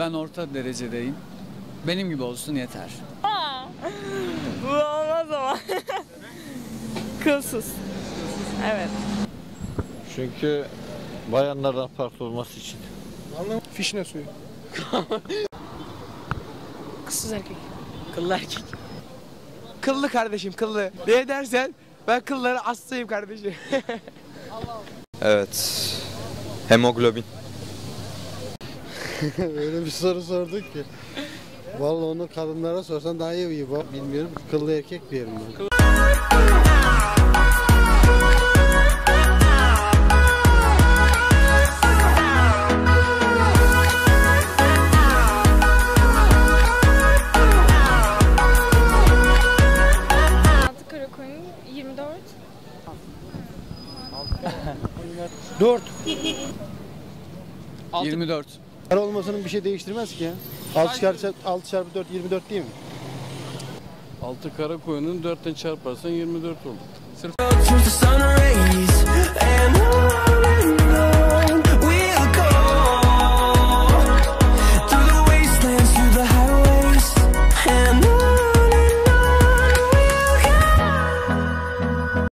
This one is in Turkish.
Ben orta derecedeyim. Benim gibi olsun yeter. Aa, bu olmaz ama. Kılsız. Evet. Çünkü bayanlardan farklı olması için. Fişne suyu. Kılsız erkek. Kıllı erkek. Kıllı kardeşim kıllı. Niye dersen ben kılları hastayım kardeşim. Evet. Hemoglobin. Öyle bir soru sorduk ki. Vallahi onu kadınlara sorsan daha iyi. Bak, Bilmiyorum. Kıllı erkek diyelim ben. Altı Karakoyun 24. 4. 24. Kar olmasının bir şey değiştirmez ki ya. 6 çarpı 6 çarpı 4 24 değil mi? 6 kara koyunun 4'ten çarparsan 24 olur. and